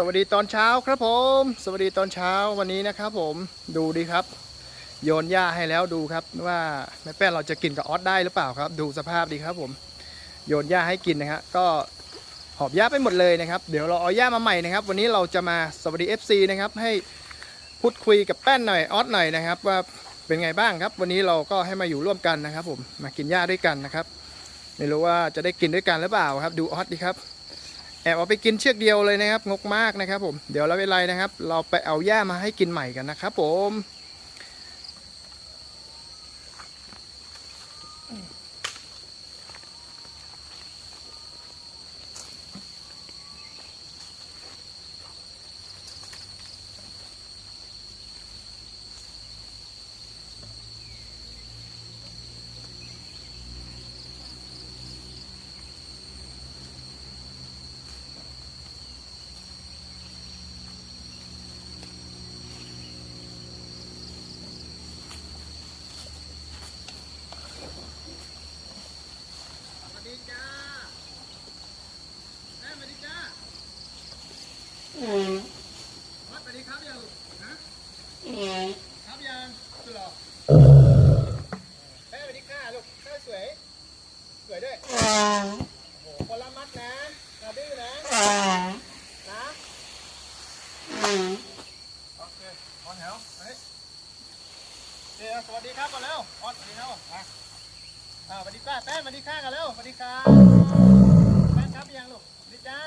สวัสดีตอนเช้าครับผม สวัสดีตอนเช้าวันนี้นะครับผมดูดีครับ โยนหญ้าให้แล้วดูครับว่าแม่แป้นเราจะกินกับออสได้หรือเปล่าครับ ดูสภาพดีครับผม โยนหญ้าให้กินนะฮะก็หอบหญ้าไปหมดเลยนะครับ เดี๋ยวเราเอาหญ้ามาใหม่นะครับ วันนี้เราจะมาสวัสดี FC นะครับ ให้พูดคุยกับแป้นหน่อยออสหน่อยนะครับ ว่าเป็นไงบ้างครับ วันนี้เราก็ให้มาอยู่ร่วมกันนะครับ ผมมากินหญ้าด้วยกันนะครับ ไม่รู้ว่าจะได้กินด้วยกันหรือเปล่าครับ ดูออสดีครับ อบเอาไปกินเชือกเดียวเลยนะครับงกมากนะครับผมเดี๋ยวเราเวลานะครับ เราไปเอาหญ้ามาให้กินใหม่กันนะครับผม สวัสดีจ้าแม่สวัสดีจ้าวัดสวัสดี ครับยังฮะครับยังสุดหรอแม่สวัสดีค่ะลูกข้าสวย สวยด้วย โอ้โหคนละมัดนะอย่าดื้อนะนะโอเคออนแถวเฮ้ยเดี๋ยวสวัสดีครับก่อนแล้วออนสวัสดีครับอะอ่าสวัสดีจ้าแป้นสวัสดีค่ะกันแล้วสวัสดีครับแป้นครับยังลูกสวัสดีจ้า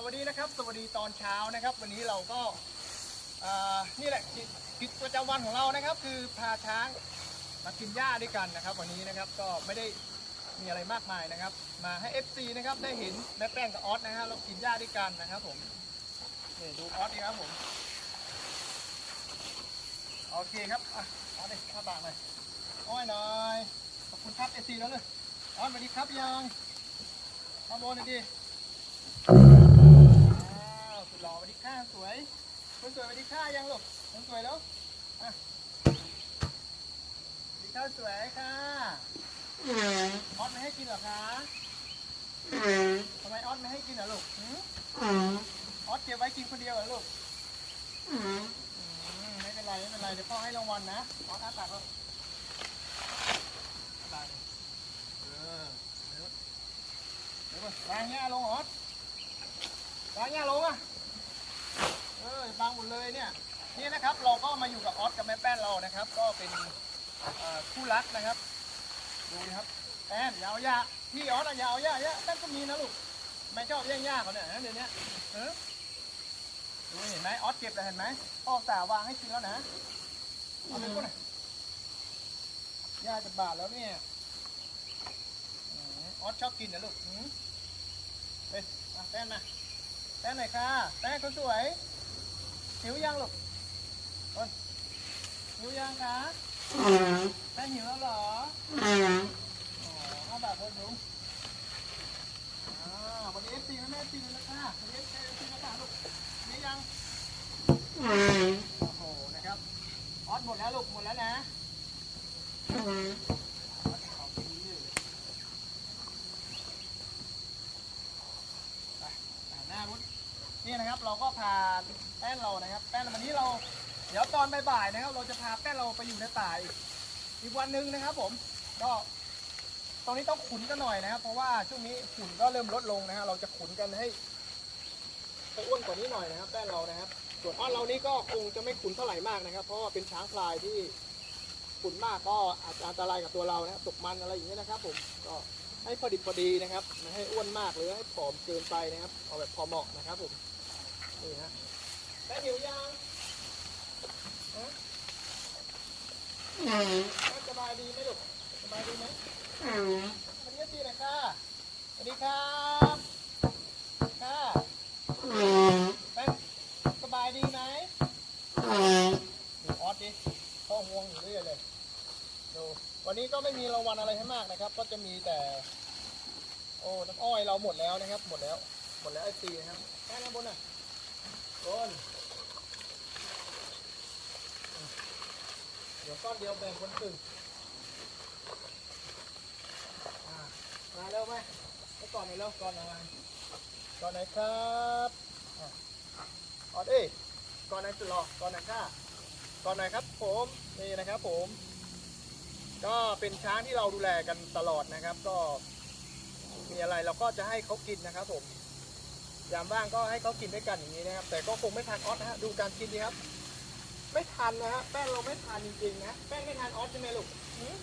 สวัสดีนะครับ สวัสดีตอนเช้านะครับ วันนี้เราก็นี่แหละกิจกิจประจำวันของเรานะครับ คือพาช้างมากินหญ้าด้วยกันนะครับ วันนี้นะครับก็ไม่ได้มีอะไรมากมายนะครับ มาให้ FC นะครับได้เห็นแม่แป้งกับออสนะฮะเรากินหญ้าด้วยกันนะครับผมนี่ดูออสดีครับผมโอเคครับอะออสดิข้าปากหน่อยอ้อยหน่อยขอบคุณครับ FC แล้วเลยออสสวัสดีครับยังข้าบนหน่อยดิอ้าวสุด หล่อวัสดีค่ะสวยคนสวยวัสดีค่ะยังหลูกคนสวยแล้วอะวัสดีค่ะสวยค่ะออสไม่ให้กินเหรอคะทำไมออสไม่ให้กินเหรอลูกออสเก็บไว้กินคนเดียวเหรอลูกไม่เป็นไรไม่เป็นไรเดี๋ยวพ่อให้รางวัลนะออสอ้าปากแล้วอ้าปากเออเดี๋ยวเดี๋ยวก่อนล้างหญ้าลงออสล้างหญ้าลงอะางหมดเลยเนี่ยนี่นะครับเราก็มาอยู่กับออสกับแม่แป้นเรานะครับ ก็เป็นคู่รักนะครับ ดูนะครับแป้นยาวหญ้าพี่ออสอะยาวหญ้าเยอะแป้นก็มีนะลูกไม่ชอบแย่งหญ้าเขาเนี่ยนะเดี๋ยวนี้เออดูเห็นไหมออสเก็บแล้วเห็นไหมพ่อสาวางให้กินแล้วนะเอาไปก่อนนะหญ้าจะบาดแล้วเนี่ยออสชอบกินนะลูกอืมเฮ้ยแป้นมาแป้งหน่อยค่ะแป้งคนสวย หิวยังลูกคนหิวยังคะแป้หิวแล้วเหรออ๋อห้าบาทคนหิวอ่าวันนี้เอฟซีนะแม่เอฟซีเลยนะคะวันนี้เอฟซีนะคะลูกนี่ยังโอ้โหนะครับออสหมดแล้วลูกหมดแล้วนะออสขอบคุณนี่เลยไปไปหน้าวุ้นนี่นะครับเราก็พา แป้นเรานะครับ แป้นวันนี้เรา เดี๋ยวตอนบ่ายๆนะครับ เราจะพาแป้นเราไปอยู่ในป่าอีกอีกวันหนึ่งนะครับ ผม ก็ตอนนี้ต้องขุนกันหน่อยนะครับ เพราะว่าช่วงนี้ขุนก็เริ่มลดลงนะฮะเราจะขุนกันให้ให้อ้วนกว่านี้หน่อยนะครับแป้นเรานะครับ ส่วนอ้อนเรานี่ก็คงจะไม่ขุนเท่าไหร่มากนะครับ เพราะว่าเป็นช้างพลายที่ขุนมากก็อาจจะอันตรายกับตัวเรานะครับตกมันอะไรอย่างเงี้ยนะครับ ผมก็ให้พอดีพอดีนะครับไม่ให้อ้วนมากหรือให้ผอมเกินไปนะครับ เอาแบบพอเหมาะนะครับผมนี่ฮะ แม่หิวยังฮะแม่สบายดีไหมลูกสบายดีไหมสวัสดีครับพี่หน่อยค่ะสวัสดีครับค่ะแม่สบายดีไหมดูออสดิพ่อห่วงอยู่เรื่อยเลยดูวันนี้ก็ไม่มีรางวัลอะไรให้มากนะครับ ก็จะมีแต่ โอ้น้ำอ้อยเราหมดแล้วนะครับ หมดแล้ว หมดแล้วไอซีนะครับแค่นั้นบนน่ะก้อน ดี๋ยวก้อนเดียวแบ่งคนครึ่งอามาเร็วไหมไปก่อนหน่อยเร็วก่อนหน่อยก่อนไหนครับออดเอ้ก่อนไหนสุดหล่อก่อนไหนค่ะก่อนไหนครับผมนี่นะครับผม ก็เป็นช้างที่เราดูแลกันตลอดนะครับ ก็มีอะไรเราก็จะให้เขากินนะครับ ผมยามว่างก็ให้เขากินด้วยกันอย่างนี้นะครับ แต่ก็คงไม่ทานออสนะฮะดูการกินดีครับ ไม่ทันนะฮะแป้งเราไม่ทานจริงๆนะแป้งไม่ทานออสใช่ไหมลูกหืม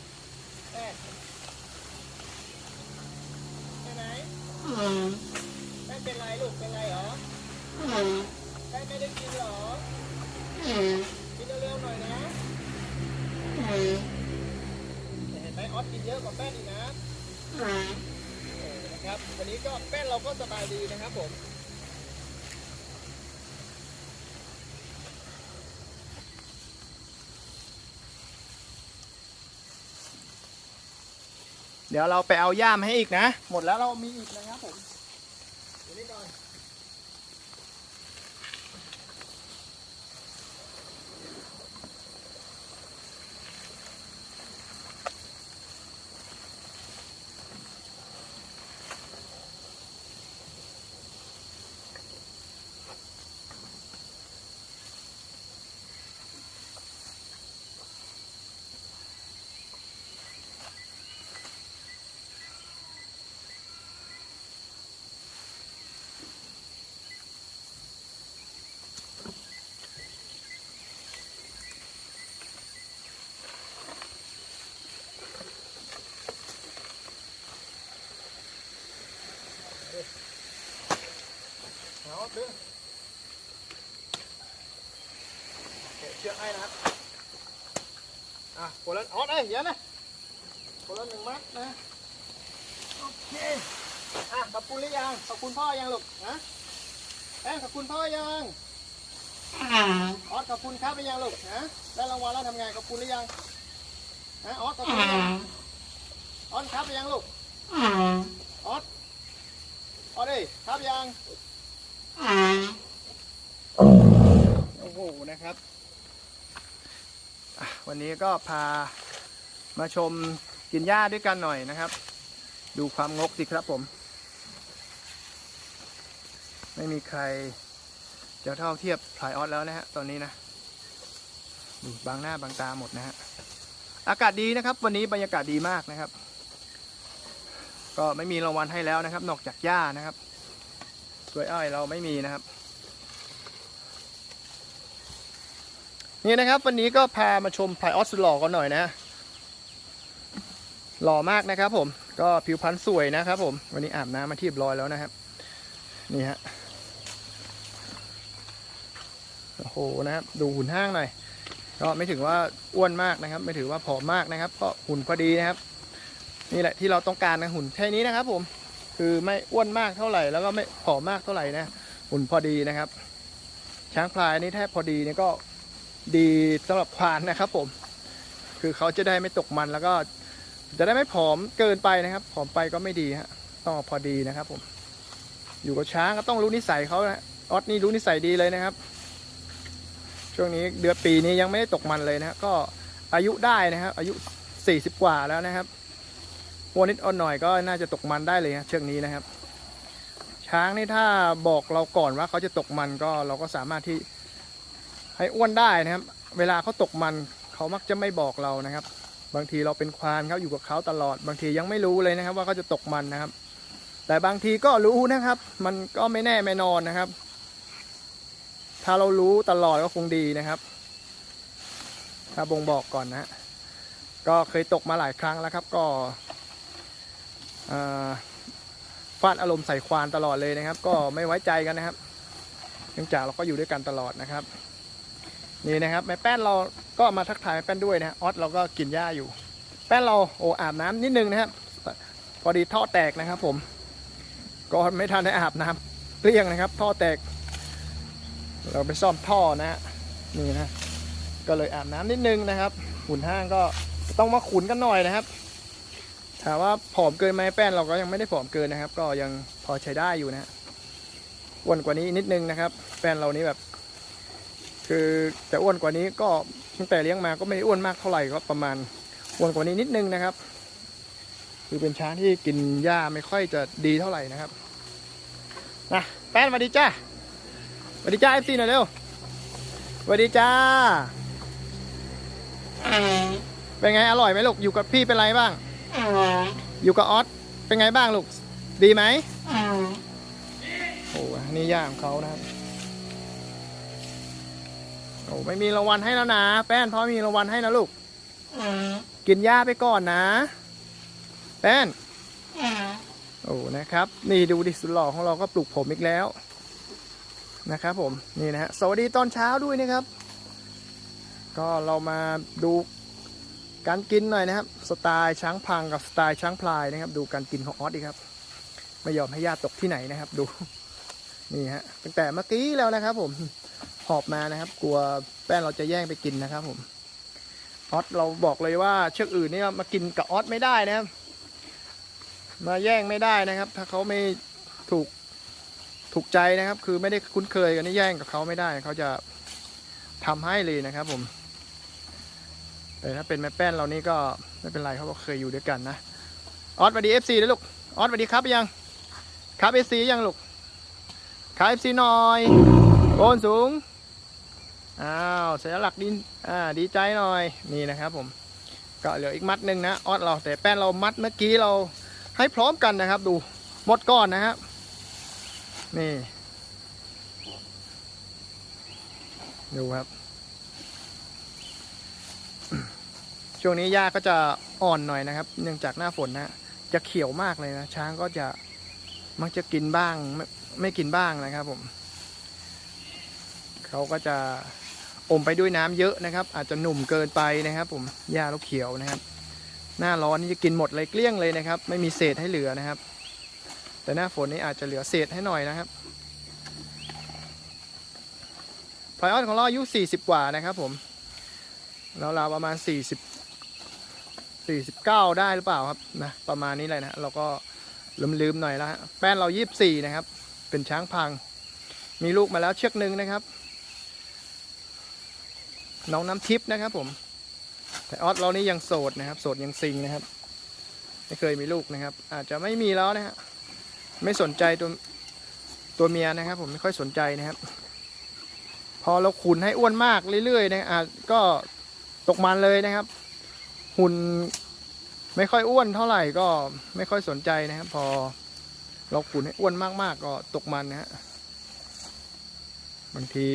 แป้งใช่ไหมแป้งเป็นไรลูกเป็นไรเหรอแป้งไม่ได้กินเหรอกินเร็วๆหน่อยนะเห็นไหมออสกินเยอะกว่าแป้งอีกนะเออนะครับวันนี้ก็แป้งเราก็สบายดีนะครับผม เดี๋ยวเราไปเอาย่ามให้อีกนะ หมดแล้วเรามีอีกนะครับผมเดี๋ยวนี้ก่อน ให้นะครับ อะคนละออดเอ้ยเดี๋ยวนะคนละหนึ่งมัดนะ โอเค อะขอบคุณหรือยังขอบคุณพ่อยังลูกนะแป้งขอบคุณพ่อยังออสขอบคุณครับไปยังลูกนะได้รางวัลแล้วทำไงขอบคุณหรือยังนะออสขอบคุณยังออสครับไปยังลูกออสออสเอ้ยครับยังโอ้โหนะครับอะ วันนี้ก็พามาชมกินหญ้าด้วยกันหน่อยนะครับ ดูความงกสิครับผม ไม่มีใครจะเท่าเทียบพลายออสแล้วนะฮะตอนนี้นะดูบางหน้าบางตาหมดนะฮะอากาศดีนะครับ วันนี้บรรยากาศดีมากนะครับ ก็ไม่มีรางวัลให้แล้วนะครับ นอกจากหญ้านะครับกล้วยอ้อยเราไม่มีนะครับ นี่นะครับ วันนี้ก็พามาชมพายออสสุดหล่อกันหน่อยนะหล่อมากนะครับ ผมก็ผิวพรรณสวยนะครับ ผม วันนี้อาบน้ำมาที่เรียบร้อยแล้วนะครับ นี่ฮะโอ้โหนะครับดูหุ่นห้างหน่อยก็ไม่ถึงว่าอ้วนมากนะครับ ไม่ถือว่าผอมมากนะครับ ก็หุ่นพอดีนะครับ นี่แหละที่เราต้องการนะหุ่นแค่นี้นะครับ ผมคือไม่อ้วนมากเท่าไหร่ แล้วก็ไม่ผอมมากเท่าไหร่นะหุ่นพอดีนะครับ ช้างพลายนี่แทบพอดีเนี่ยก็ ดีสำหรับควานนะครับผม คือเขาจะได้ไม่ตกมันแล้วก็จะได้ไม่ผอมเกินไปนะครับ ผอมไปก็ไม่ดีฮะต้องพอดีนะครับผม อยู่กับช้างก็ต้องรู้นิสัยเขานะออสนี่รู้นิสัยดีเลยนะครับ ช่วงนี้เดือนปีนี้ยังไม่ได้ตกมันเลยนะฮะก็อายุได้นะครับ อายุ 40 กว่าแล้วนะครับวันนิดอ่อนหน่อยก็น่าจะตกมันได้เลยนะเชือกนี้นะครับ ช้างนี่ถ้าบอกเราก่อนว่าเขาจะตกมันก็เราก็สามารถที่ ให้อ้วนได้นะครับ เวลาเขาตกมันเขามักจะไม่บอกเรานะครับ บางทีเราเป็นควานเขาอยู่กับเขาตลอด บางทียังไม่รู้เลยนะครับ ว่าเขาจะตกมันนะครับ แต่บางทีก็รู้นะครับ มันก็ไม่แน่ไม่นอนนะครับ ถ้าเรารู้ตลอดก็คงดีนะครับ ถ้าบ่งบอกก่อนนะฮะก็เคยตกมาหลายครั้งแล้วครับก็ฟาดอารมณ์ใส่ควานตลอดเลยนะครับ ก็ไม่ไว้ใจกันนะครับ เนื่องจากเราก็อยู่ด้วยกันตลอดนะครับ นี่นะครับแม่แป้นเราก็มาทักทายแม่แป้นด้วยนะออสเราก็กินหญ้าอยู่ แป้นเราโออาบน้ำนิดนึงนะครับพอดีท่อแตกนะครับ ผม ก็ไม่ทันได้อาบน้ำเกลี้ยงนะครับ ท่อแตก เราไปซ่อมท่อนะฮะนี่นะก็เลยอาบน้ำนิดนึงนะครับหุ่นห้างก็ต้องมาขุนกันหน่อยนะครับถามว่าผอมเกินไหมแป้นเราก็ยังไม่ได้ผอมเกินนะครับ ก็ยังพอใช้ได้อยู่นะฮะอ้วนกว่านี้นิดนึงนะครับ แป้นเรานี้แบบ คือจะอ้วนกว่านี้ก็ตั้งแต่เลี้ยงมาก็ไม่ได้อ้วนมากเท่าไหร่ก็ประมาณอ้วนกว่านี้นิดนึงนะครับ คือเป็นช้างที่กินหญ้าไม่ค่อยจะดีเท่าไหร่นะครับนะแป้นสวัสดีจ้าสวัสดีจ้าเอฟซีหน่อยเร็วสวัสดีจ้า เป็นไงอร่อยไหมลูกอยู่กับพี่เป็นไรบ้าง อยู่กับออสเป็นไงบ้างลูก ดีไหมโอ้นี่ย่าของเขานะครับ โอ้ไม่มีรางวัลให้แล้วนะ แป้นพ่อมีรางวัลให้นะลูก กินหญ้าไปก่อนนะ แป้น โอ้นะครับ นี่ดูดิสุดหล่อของเราก็ปลูกผมอีกแล้วนะครับผมนี่นะฮะสวัสดีตอนเช้าด้วยนะครับ ก็เรามาดูการกินหน่อยนะครับ สไตล์ช้างพังกับสไตล์ช้างพลายนะครับ ดูการกินของออสดีครับ ไม่ยอมให้ญาติตกที่ไหนนะครับ ดูนี่ฮะตั้งแต่เมื่อกี้แล้วนะครับผม หอบมานะครับ กลัวแป้นเราจะแย่งไปกินนะครับ ผมออสเราบอกเลยว่าเชือกอื่นนี่มากินกับออสไม่ได้นะครับ มาแย่งไม่ได้นะครับ ถ้าเขาไม่ถูกถูกใจนะครับ คือไม่ได้คุ้นเคยกันนี่แย่งกับเขาไม่ได้เขาจะทำให้เลยนะครับ ผม แต่ถ้าเป็นแม่แป้นเรานี่ก็ไม่เป็นไรเขาก็เคยอยู่ด้วยกันนะออสสวัสดีเอฟซีด้วยลูกออสสวัสดีครับยังครับเอฟซียังลูกครับเอฟซีหน่อยโอนสูง อ้าวเสียหลักดินอ่าดีใจหน่อยนี่นะครับผมก็เหลืออีกมัดหนึ่งนะออสเราแต่แป้นเรามัดเมื่อกี้เราให้พร้อมกันนะครับ ดูหมดก้อนนะครับนี่ดูครับ ช่วงนี้หญ้าก็จะอ่อนหน่อยนะครับ เนื่องจากหน้าฝนนะจะเขียวมากเลยนะช้างก็จะมักจะกินบ้างไม่ไม่กินบ้างนะครับผม เขาก็จะ อมไปด้วยน้ำเยอะนะครับ อาจจะหนุ่มเกินไปนะครับผมหญ้าเราเขียวนะครับ หน้าร้อนนี่จะกินหมดเลยเกลี้ยงเลยนะครับ ไม่มีเศษให้เหลือนะครับ แต่หน้าฝนนี่อาจจะเหลือเศษให้หน่อยนะครับพลอยออนของเราอายุ 40 กว่านะครับผมเราเราวประมาณ 40 49 ได้หรือเปล่าครับนะประมาณนี้เลยนะเราก็ลืมๆหน่อยแล้วฮะแป้นเรา 24 นะครับ เป็นช้างพัง มีลูกมาแล้วเชือกหนึ่งนะครับ น้องน้ำทิพย์นะครับ ผม แต่ออสเรานี่ยังโสดนะครับ โสดยังซิงนะครับ ไม่เคยมีลูกนะครับ อาจจะไม่มีแล้วนะฮะไม่สนใจตัวตัวเมียนะครับ ผมไม่ค่อยสนใจนะครับ พอเราขุนให้อ้วนมากเรื่อยๆนะอาจก็ตกมันเลยนะครับ หุ่นไม่ค่อยอ้วนเท่าไหร่ก็ไม่ค่อยสนใจนะครับ พอเราขุนให้อ้วนมากๆก็ตกมันนะฮะบางที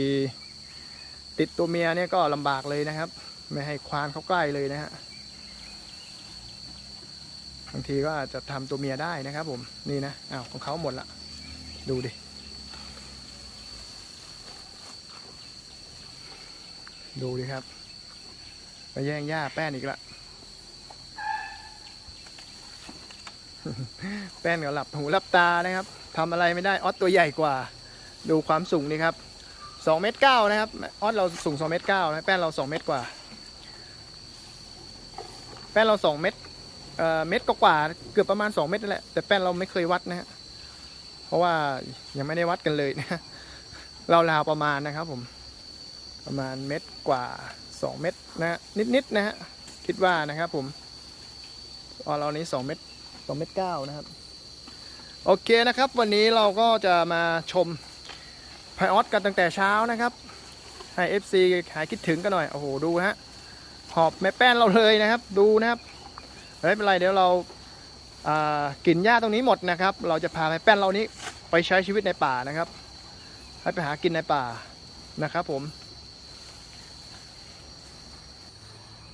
ติดตัวเมียเนี่ยก็ลำบากเลยนะครับ ไม่ให้ควานเขาใกล้เลยนะฮะบางทีก็อาจจะทำตัวเมียได้นะครับ ผมนี่นะอ้าวของเขาหมดละดูดิดูดิครับไปแย่งหญ้าแป้นอีกละแป้นก็หลับหูหลับตานะครับทำอะไรไม่ได้ออสตัวใหญ่กว่า ดูความสูงนี่ครับ สองเมตรเก้านะครับออสเราสูงสองเมตรเก้านะแป้นเราสองเมตรกว่า แป้นเราสองเมตรเอ่อเม็ดกว่าเกือบประมาณ 2 เม็ดนั่นแหละแต่แป้นเราไม่เคยวัดนะฮะเพราะว่ายังไม่ได้วัดกันเลยนะเราราวประมาณนะครับผมประมาณเม็ดกว่า 2 เม็ดนะฮะนิดๆนะฮะคิดว่านะครับผมออเรานี้ 2 เม็ด2เม็ดเก้านะครับโอเคนะครับ วันนี้เราก็จะมาชม ไพออสกันตั้งแต่เช้านะครับให้ FC หายคิดถึงกันหน่อย โอ้โห ดูฮะ หอบแม่แป้นเราเลยนะครับ ดูนะครับไม่เป็นไรเดี๋ยวเรากินหญ้าตรงนี้หมดนะครับ เราจะพาไปแป้นเรานี้ไปใช้ชีวิตในป่านะครับ ให้ไปหากินในป่านะครับผม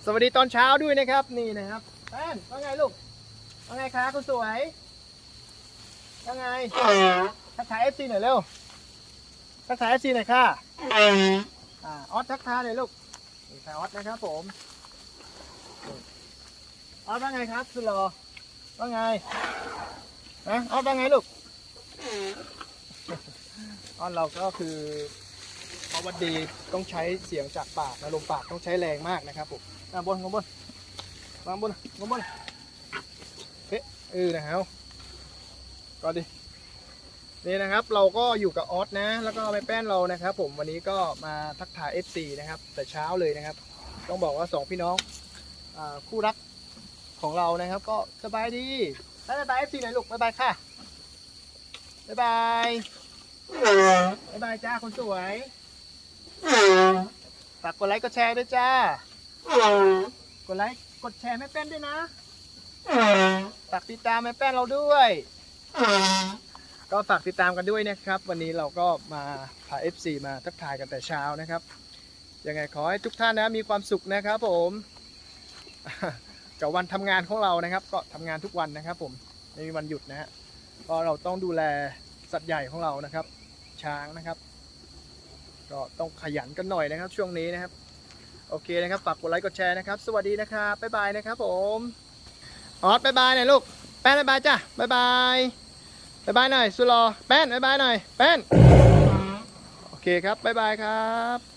สวัสดีตอนเช้าด้วยนะครับ นี่นะครับ แป้นว่าไงลูกว่าไงคะคุณสวยว่าไงทักทายเอฟซีหน่อยเร็ว ทักทายเอฟซีหน่อยค่ะอ่าออสทักทายหน่อยลูกนี่ค่ะออสนะครับผมออสว่าไงครับสุดหรอว่าไงนะออสว่าไงลูกออสเราก็คือพอวันดีต้องใช้เสียงจากปากนะลมปากต้องใช้แรงมากนะครับผมอะบนข้างบนวางบนข้างบนเฮ้ยเออนะครับก็ดิ นี่นะครับเราก็อยู่กับออสนะ แล้วก็ไปแป้นเรานะครับ ผมวันนี้ก็มาทักทาย FC นะครับ แต่เช้าเลยนะครับ ต้องบอกว่าสองพี่น้องอคู่รักของเรานะครับ ก็สบายดีบ๊ายบายเอฟซีหน่อยลูกบ๊ายบายค่ะบ๊ายบายบ๊ายบายจ้าคนสวยฝากกดไลค์กดแชร์ด้วยจ้ากดไลค์กดแชร์แม่แป้นด้วยนะฝากติดตามแม่แป้นเราด้วย ก็ฝากติดตามกันด้วยนะครับ วันนี้เราก็มาพา FC มาทักทายกันแต่เช้านะครับ ยังไงขอให้ทุกท่านนะมีความสุขนะครับผมกับวันทำงานของเรานะครับ ก็ทำงานทุกวันนะครับ ผมไม่มีวันหยุดนะฮะเพราะเราต้องดูแลสัตว์ใหญ่ของเรานะครับ ช้างนะครับ ก็ต้องขยันกันหน่อยนะครับ ช่วงนี้นะครับ โอเคนะครับฝากกดไลค์กดแชร์นะครับ สวัสดีนะครับบ๊ายบายนะครับ ผมออสบ๊ายบายน่อยลูกแป้นบ๊ายบายจ้ะบ๊ายบาย บายบายหน่อยสุรอแป้นบายบายหน่อยแป้นโอเคครับบายบายครับ